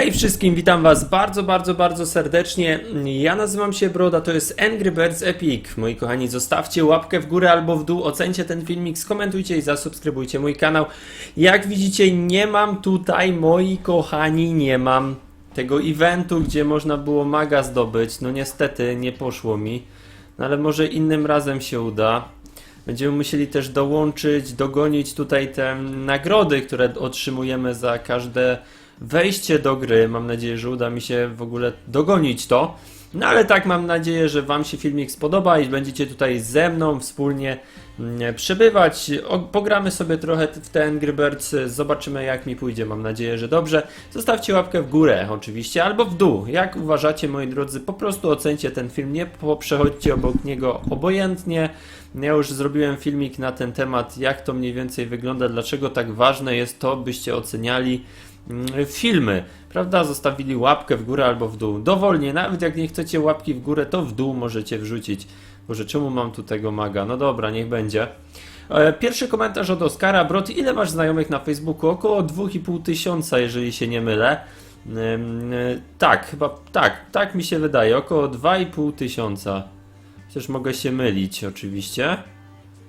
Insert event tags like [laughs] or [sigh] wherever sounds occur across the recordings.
Hej wszystkim, witam was bardzo, bardzo, bardzo serdecznie. Ja nazywam się Broda, to jest Angry Birds Epic. Moi kochani, zostawcie łapkę w górę albo w dół, ocencie ten filmik, skomentujcie i zasubskrybujcie mój kanał. Jak widzicie, nie mam tutaj, moi kochani, nie mam tego eventu, gdzie można było maga zdobyć. No niestety, nie poszło mi. No ale może innym razem się uda. Będziemy musieli też dołączyć, dogonić tutaj te nagrody, które otrzymujemy za każde wejście do gry. Mam nadzieję, że uda mi się w ogóle dogonić to. No ale tak, mam nadzieję, że Wam się filmik spodoba i będziecie tutaj ze mną wspólnie mm, przebywać. O, pogramy sobie trochę w te Angry Birds, zobaczymy jak mi pójdzie. Mam nadzieję, że dobrze. Zostawcie łapkę w górę oczywiście, albo w dół. Jak uważacie, moi drodzy, po prostu ocencie ten film, nie przechodźcie obok niego obojętnie. Ja już zrobiłem filmik na ten temat, jak to mniej więcej wygląda, dlaczego tak ważne jest to, byście oceniali filmy, prawda? Zostawili łapkę w górę albo w dół. Dowolnie, nawet jak nie chcecie łapki w górę, to w dół możecie wrzucić. Boże, czemu mam tu tego maga? No dobra, niech będzie. E, Pierwszy komentarz od Oskara. Brot, ile masz znajomych na Facebooku? Około 2,5 tysiąca, jeżeli się nie mylę. E, Tak, chyba tak, tak mi się wydaje. Około 2,5 tysiąca. Chociaż mogę się mylić, oczywiście.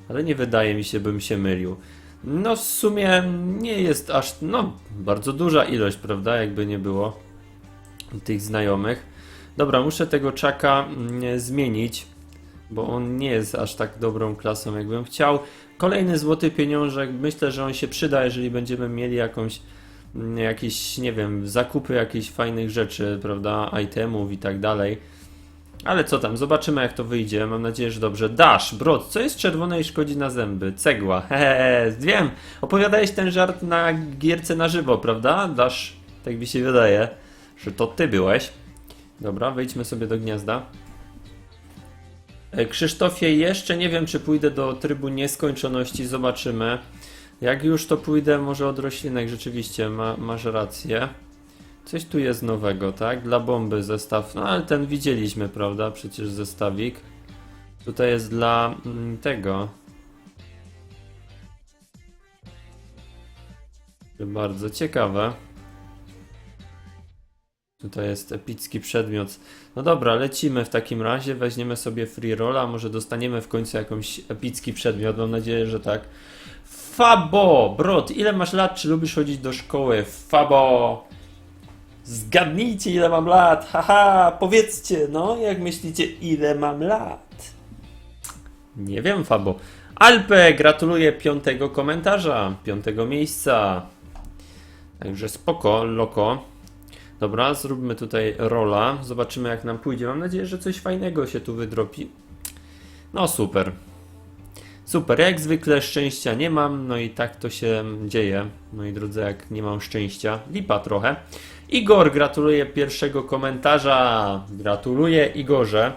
Ale nie wydaje mi się, bym się mylił. No, w sumie nie jest aż, no, bardzo duża ilość, prawda? Jakby nie było tych znajomych. Dobra, muszę tego czaka mm, zmienić, bo on nie jest aż tak dobrą klasą, jakbym chciał. Kolejny złoty pieniążek, myślę, że on się przyda, jeżeli będziemy mieli jakąś, mm, jakieś, nie wiem, zakupy jakichś fajnych rzeczy, prawda? Itemów i tak dalej. Ale co tam, zobaczymy jak to wyjdzie. Mam nadzieję, że dobrze. Dash, brod, co jest czerwone i szkodzi na zęby? Cegła, [laughs] hehe, wiem. Opowiadałeś ten żart na gierce na żywo, prawda? Dash, tak mi się wydaje, że to ty byłeś. Dobra, wejdźmy sobie do gniazda. E, Krzysztofie, jeszcze nie wiem, czy pójdę do trybu nieskończoności, zobaczymy. Jak już to pójdę, może od roślinek, rzeczywiście, ma, masz rację. Coś tu jest nowego, tak? Dla bomby zestaw. No ale ten widzieliśmy, prawda? Przecież zestawik. Tutaj jest dla mm, tego. Bardzo ciekawe. Tutaj jest epicki przedmiot. No dobra, lecimy w takim razie. Weźmiemy sobie free rolla. Może dostaniemy w końcu jakąś epicki przedmiot. Mam nadzieję, że tak. Fabo! Brod, ile masz lat? Czy lubisz chodzić do szkoły? Fabo! Zgadnijcie ile mam lat, haha, powiedzcie, no, jak myślicie, ile mam lat? Nie wiem, Fabo. Alpe, gratuluję piątego komentarza, piątego miejsca. Także spoko, loko. Dobra, zróbmy tutaj rola, zobaczymy jak nam pójdzie. Mam nadzieję, że coś fajnego się tu wydropi. No super. Super, jak zwykle szczęścia nie mam, no i tak to się dzieje, moi drodzy, jak nie mam szczęścia. Lipa trochę. Igor, gratuluję pierwszego komentarza. Gratuluję Igorze.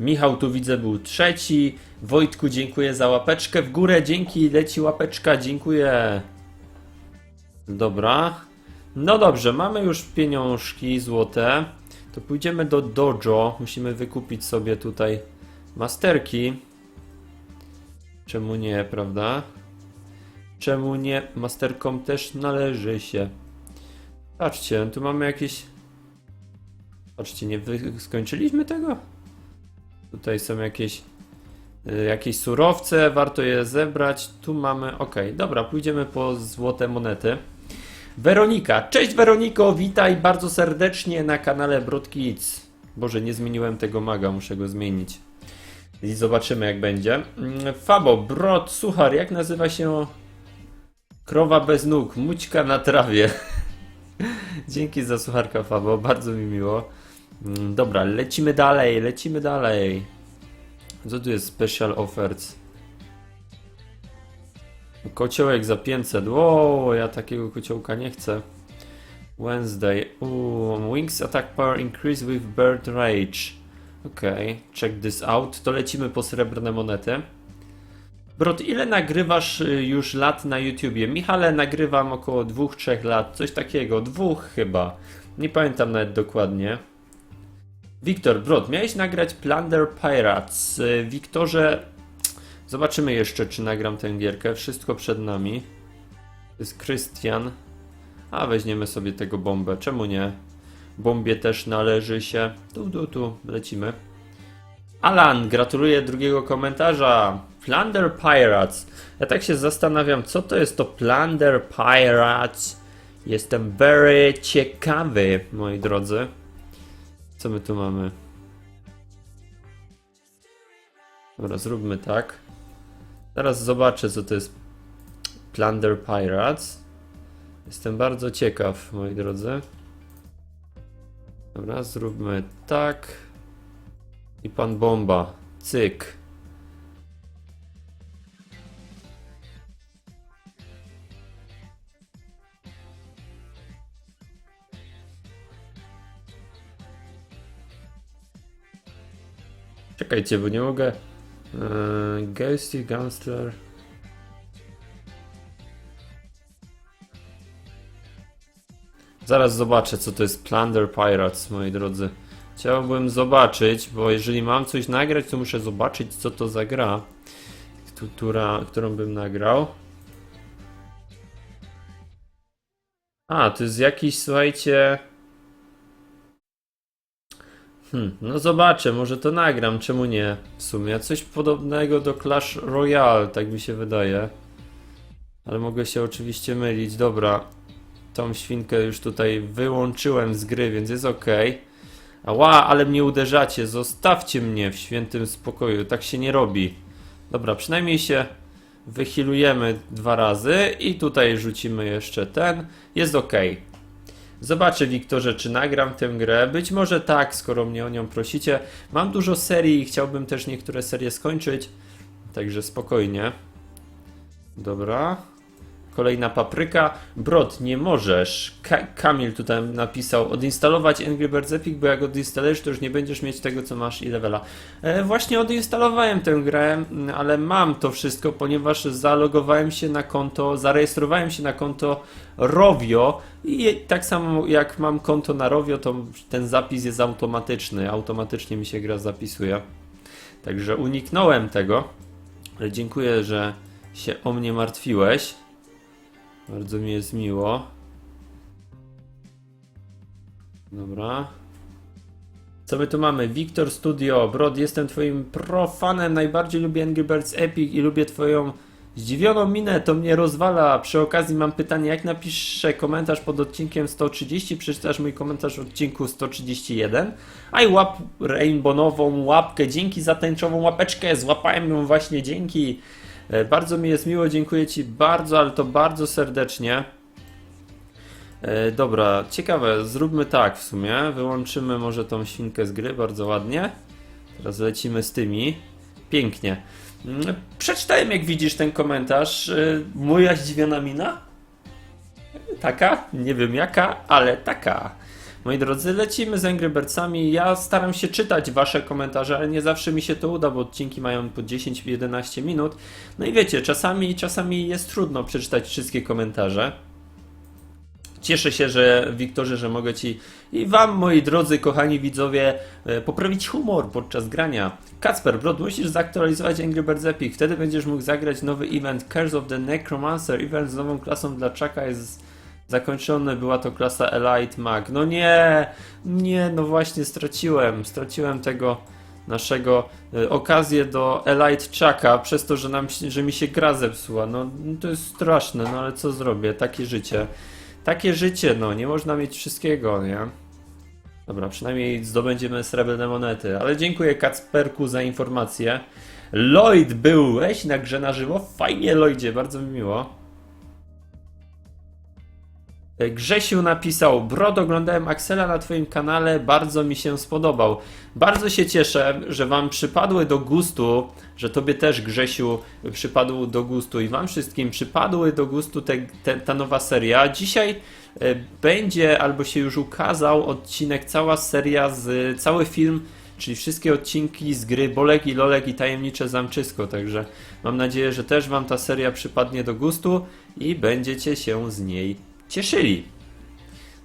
Michał tu widzę był trzeci. Wojtku, dziękuję za łapeczkę w górę. Dzięki, leci łapeczka, dziękuję. Dobra. No dobrze, mamy już pieniążki złote. To pójdziemy do dojo. Musimy wykupić sobie tutaj masterki. Czemu nie, prawda? Czemu nie? Masterkom też należy się. Patrzcie, tu mamy jakieś. Patrzcie, nie skończyliśmy tego? Tutaj są jakieś. y, Jakieś surowce, warto je zebrać. Tu mamy. Ok, dobra, pójdziemy po złote monety. Weronika. Cześć Weroniko, witaj bardzo serdecznie na kanale Broad Kids. Boże, nie zmieniłem tego maga, muszę go zmienić. I zobaczymy jak będzie. Mm, Fabo, Brod, Suchar, jak nazywa się Krowa bez nóg, mućka na trawie. Dzięki za słucharka, Fabo, bardzo mi miło. Mm, Dobra, lecimy dalej, lecimy dalej. Co tu jest special offers? Kociołek za 500. Wow, ja takiego kociołka nie chcę. Wednesday. Ooh, wings attack power increase with bird rage. Okej, check this out. To lecimy po srebrne monety. Brod, ile nagrywasz y, już lat na YouTubie? Michale, nagrywam około 2-3 lat, coś takiego, dwóch chyba. Nie pamiętam nawet dokładnie. Wiktor, Brod, miałeś nagrać Plunder Pirates. Y, Wiktorze, zobaczymy jeszcze, czy nagram tę gierkę. Wszystko przed nami. To jest Krystian. A weźmiemy sobie tego bombę, czemu nie? Bombie też należy się. Tu, tu, tu, lecimy. Alan, gratuluję drugiego komentarza. Plunder Pirates. Ja tak się zastanawiam, co to jest to Plunder Pirates. Jestem very ciekawy, moi drodzy. Co my tu mamy? Dobra, zróbmy tak. Teraz zobaczę, co to jest Plunder Pirates. Jestem bardzo ciekaw, moi drodzy. Dobra, zróbmy tak. I pan bomba. Cyk. Czekajcie, bo nie mogę. Eee, Ghosty Gunstler. Zaraz zobaczę, co to jest Plunder Pirates, moi drodzy. Chciałbym zobaczyć, bo jeżeli mam coś nagrać, to muszę zobaczyć, co to za gra, która, którą bym nagrał. A, to jest jakiś, słuchajcie. Hmm, no zobaczę, może to nagram, czemu nie? W sumie coś podobnego do Clash Royale, tak mi się wydaje. Ale mogę się oczywiście mylić. Dobra, tą świnkę już tutaj wyłączyłem z gry, więc jest ok. Ała, ale mnie uderzacie, zostawcie mnie w świętym spokoju, tak się nie robi. Dobra, przynajmniej się wychilujemy dwa razy i tutaj rzucimy jeszcze ten. Jest ok. Zobaczę, Wiktorze, czy nagram tę grę. Być może tak, skoro mnie o nią prosicie. Mam dużo serii i chciałbym też niektóre serie skończyć. Także spokojnie. Dobra. Kolejna papryka. Brod, nie możesz. Ka Kamil tutaj napisał odinstalować Angry Birds Epic, bo jak odinstalujesz, to już nie będziesz mieć tego, co masz i levela. E, właśnie odinstalowałem tę grę, m, ale mam to wszystko, ponieważ zalogowałem się na konto, zarejestrowałem się na konto Rovio i tak samo jak mam konto na Rovio, to ten zapis jest automatyczny. Automatycznie mi się gra zapisuje. Także uniknąłem tego. Ale dziękuję, że się o mnie martwiłeś. Bardzo mi jest miło. Dobra. Co my tu mamy? Victor Studio. Brod, jestem twoim profanem. Najbardziej lubię Angry Birds Epic i lubię twoją zdziwioną minę. To mnie rozwala. Przy okazji mam pytanie, jak napiszę komentarz pod odcinkiem 130, przeczytasz mój komentarz w odcinku 131. A i łap rainbowową łapkę. Dzięki za tęczową łapeczkę. Złapałem ją właśnie dzięki. E, Bardzo mi jest miło, dziękuję Ci bardzo, ale to bardzo serdecznie. E, dobra, ciekawe, zróbmy tak w sumie. Wyłączymy może tą świnkę z gry, bardzo ładnie. Teraz lecimy z tymi. Pięknie. Mm, Przeczytałem, jak widzisz ten komentarz. E, Moja zdziwiona mina? Taka? Nie wiem jaka, ale taka. Moi drodzy, lecimy z Angry Birdsami. Ja staram się czytać wasze komentarze, ale nie zawsze mi się to uda, bo odcinki mają po 10-11 minut. No i wiecie, czasami, czasami jest trudno przeczytać wszystkie komentarze. Cieszę się, że Wiktorze, że mogę Ci i Wam, moi drodzy, kochani widzowie, e, poprawić humor podczas grania. Kacper, Brod, musisz zaktualizować Angry Birds Epic. Wtedy będziesz mógł zagrać nowy event Curse of the Necromancer. Event z nową klasą dla Chucka jest zakończony. Była to klasa Elite Mag. No nie, nie, no właśnie straciłem. Straciłem tego naszego e, okazję do Elite Chucka przez to, że, nam, że mi się gra zepsuła. No to jest straszne, no ale co zrobię? Takie życie. Takie życie, no, nie można mieć wszystkiego, nie? Dobra, przynajmniej zdobędziemy srebrne monety. Ale dziękuję Kacperku za informację. Lloyd, byłeś na grze na żywo? Fajnie, Lloydzie, bardzo mi miło. Grzesiu napisał, Brod, oglądałem Axela na twoim kanale, bardzo mi się spodobał. Bardzo się cieszę, że wam przypadły do gustu, że tobie też Grzesiu przypadł do gustu i wam wszystkim przypadły do gustu te, te, ta nowa seria. Dzisiaj e, będzie, albo się już ukazał odcinek, cała seria, z cały film, czyli wszystkie odcinki z gry Bolek i Lolek i Tajemnicze Zamczysko, także mam nadzieję, że też wam ta seria przypadnie do gustu i będziecie się z niej cieszyli.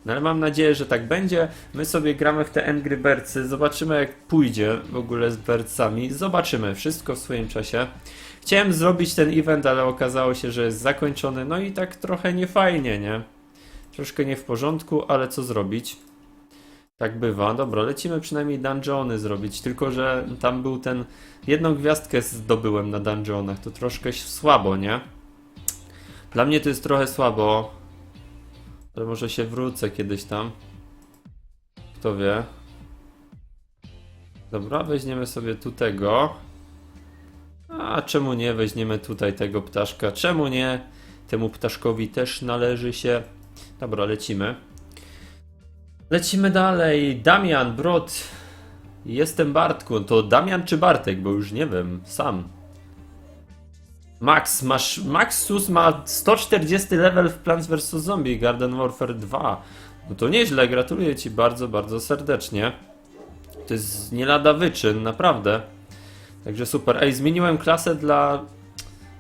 No ale mam nadzieję, że tak będzie. My sobie gramy w te Angry Birdsy, zobaczymy jak pójdzie w ogóle z Birdsami. Zobaczymy, wszystko w swoim czasie. Chciałem zrobić ten event, ale okazało się, że jest zakończony, no i tak trochę niefajnie, nie? Troszkę nie w porządku, ale co zrobić? Tak bywa. Dobra, lecimy przynajmniej dungeony zrobić, tylko że tam był ten... Jedną gwiazdkę zdobyłem na dungeonach, to troszkę słabo, nie? Dla mnie to jest trochę słabo, ale może się wrócę kiedyś tam. Kto wie. Dobra, weźmiemy sobie tu tego. A czemu nie weźmiemy tutaj tego ptaszka? Czemu nie? Temu ptaszkowi też należy się. Dobra, lecimy. Lecimy dalej. Damian, Brod. Jestem Bartku. To Damian czy Bartek? Bo już nie wiem. Sam. Max, masz. Maxus ma 140 level w Plants vs. Zombie Garden Warfare 2. No to nieźle, gratuluję ci bardzo, bardzo serdecznie. To jest nie lada wyczyn, naprawdę. Także super. Ej, zmieniłem klasę dla.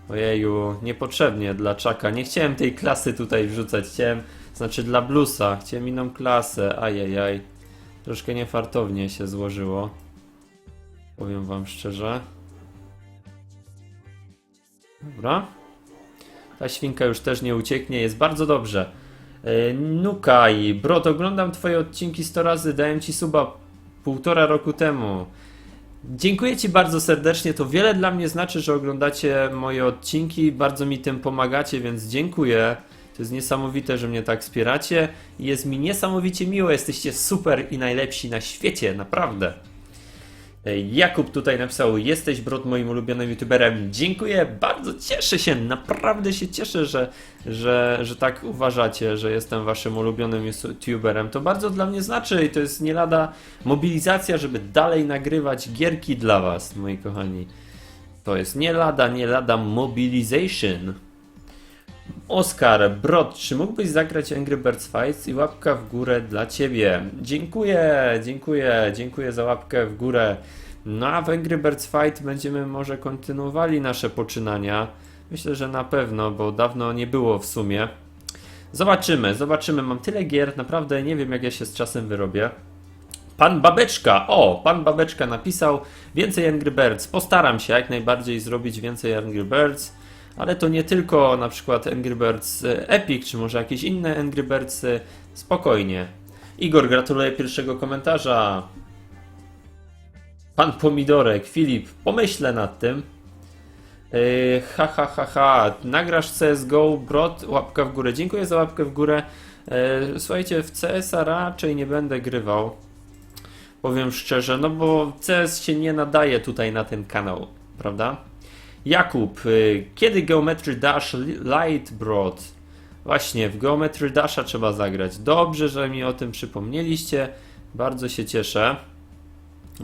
Ojeju, niepotrzebnie dla Czaka. Nie chciałem tej klasy tutaj wrzucać. Chciałem, znaczy dla Bluesa. Chciałem inną klasę. Ajajaj. Troszkę niefartownie się złożyło. Powiem wam szczerze. Dobra. Ta świnka już też nie ucieknie, jest bardzo dobrze. Yy, Nukaj, Brot, oglądam twoje odcinki 100 razy, dałem ci suba półtora roku temu. Dziękuję Ci bardzo serdecznie. To wiele dla mnie znaczy, że oglądacie moje odcinki. Bardzo mi tym pomagacie, więc dziękuję. To jest niesamowite, że mnie tak wspieracie. Jest mi niesamowicie miło. Jesteście super i najlepsi na świecie, naprawdę. Jakub tutaj napisał: Jesteś brod moim ulubionym youtuberem. Dziękuję, bardzo cieszę się, naprawdę się cieszę, że, że, że tak uważacie, że jestem waszym ulubionym youtuberem. To bardzo dla mnie znaczy i to jest nie lada mobilizacja, żeby dalej nagrywać gierki dla was, moi kochani. To jest nie lada, nie lada mobilization. Oskar, Brod, czy mógłbyś zagrać Angry Birds Fights i łapka w górę dla ciebie? Dziękuję, dziękuję, dziękuję za łapkę w górę. No a w Angry Birds Fight będziemy może kontynuowali nasze poczynania. Myślę, że na pewno, bo dawno nie było w sumie. Zobaczymy, zobaczymy. Mam tyle gier, naprawdę nie wiem jak ja się z czasem wyrobię. Pan Babeczka, o, pan Babeczka napisał więcej Angry Birds. Postaram się jak najbardziej zrobić więcej Angry Birds, ale to nie tylko na przykład Angry Birds e, Epic, czy może jakieś inne Angry Birds. e, Spokojnie. Igor, gratuluję pierwszego komentarza. Pan Pomidorek, Filip, pomyślę nad tym. Yy, ha, ha, ha, ha. Nagrasz CSGO, Brod, łapka w górę. Dziękuję za łapkę w górę. Yy, słuchajcie, w CS-a raczej nie będę grywał. Powiem szczerze, no bo CS się nie nadaje tutaj na ten kanał, prawda? Jakub, yy, kiedy Geometry Dash Li- Light Broad? Właśnie, w Geometry Dasha trzeba zagrać. Dobrze, że mi o tym przypomnieliście. Bardzo się cieszę.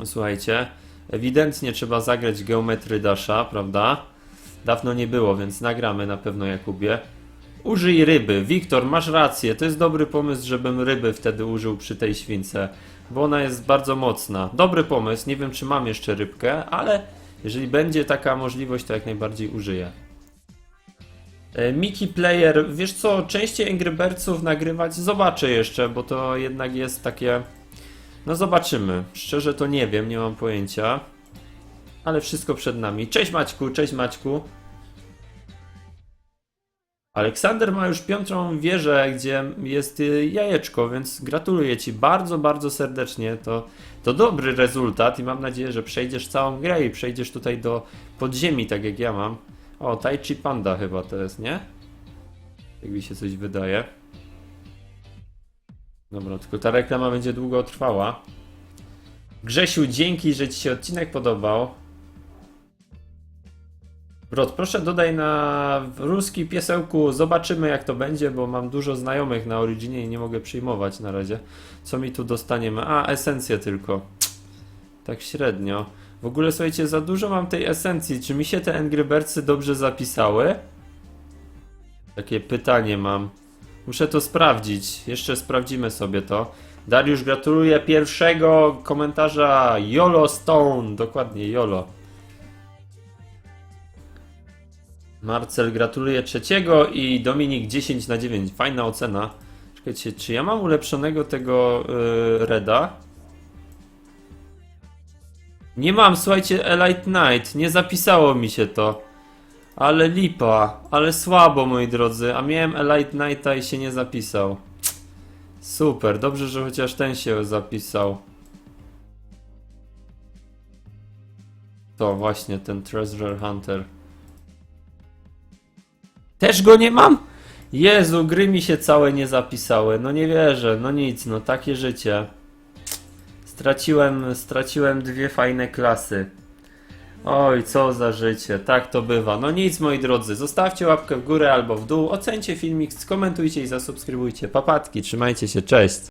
Słuchajcie, ewidentnie trzeba zagrać Geometry Dasha, prawda? Dawno nie było, więc nagramy na pewno Jakubie. Użyj ryby. Wiktor, masz rację. To jest dobry pomysł, żebym ryby wtedy użył przy tej śwince, bo ona jest bardzo mocna. Dobry pomysł. Nie wiem, czy mam jeszcze rybkę, ale jeżeli będzie taka możliwość, to jak najbardziej użyję. E, Mickey Player, wiesz co, częściej Angry Birdsów nagrywać zobaczę jeszcze, bo to jednak jest takie... No zobaczymy. Szczerze to nie wiem, nie mam pojęcia. Ale wszystko przed nami. Cześć Maćku, cześć Maćku. Aleksander ma już piątą wieżę, gdzie jest y, jajeczko, więc gratuluję Ci bardzo, bardzo serdecznie. To, to dobry rezultat i mam nadzieję, że przejdziesz całą grę i przejdziesz tutaj do podziemi, tak jak ja mam. O, Tai Chi Panda chyba to jest, nie? Jak mi się coś wydaje. Dobra, tylko ta reklama będzie długo trwała. Grzesiu, dzięki, że Ci się odcinek podobał. Brod, proszę dodaj na ruski piesełku, zobaczymy jak to będzie, bo mam dużo znajomych na Originie i nie mogę przyjmować na razie. Co mi tu dostaniemy? A, esencję tylko. Tak średnio. W ogóle słuchajcie, za dużo mam tej esencji. Czy mi się te Angry Birdsy dobrze zapisały? Takie pytanie mam. Muszę to sprawdzić. Jeszcze sprawdzimy sobie to. Dariusz gratuluję pierwszego komentarza Yolo Stone. Dokładnie Yolo. Marcel gratuluję trzeciego i Dominik 10 na 9. Fajna ocena. Czekajcie, czy ja mam ulepszonego tego yy, Reda? Nie mam, słuchajcie, Elite Knight. Nie zapisało mi się to. Ale lipa, ale słabo moi drodzy. A miałem Elite Knighta i się nie zapisał. Super, dobrze, że chociaż ten się zapisał. To właśnie, ten Treasure Hunter. Też go nie mam? Jezu, gry mi się całe nie zapisały. No nie wierzę, no nic, no takie życie. Straciłem, straciłem dwie fajne klasy. Oj, co za życie, tak to bywa. No nic, moi drodzy, zostawcie łapkę w górę albo w dół, ocencie filmik, skomentujcie i zasubskrybujcie. Papatki, trzymajcie się, cześć.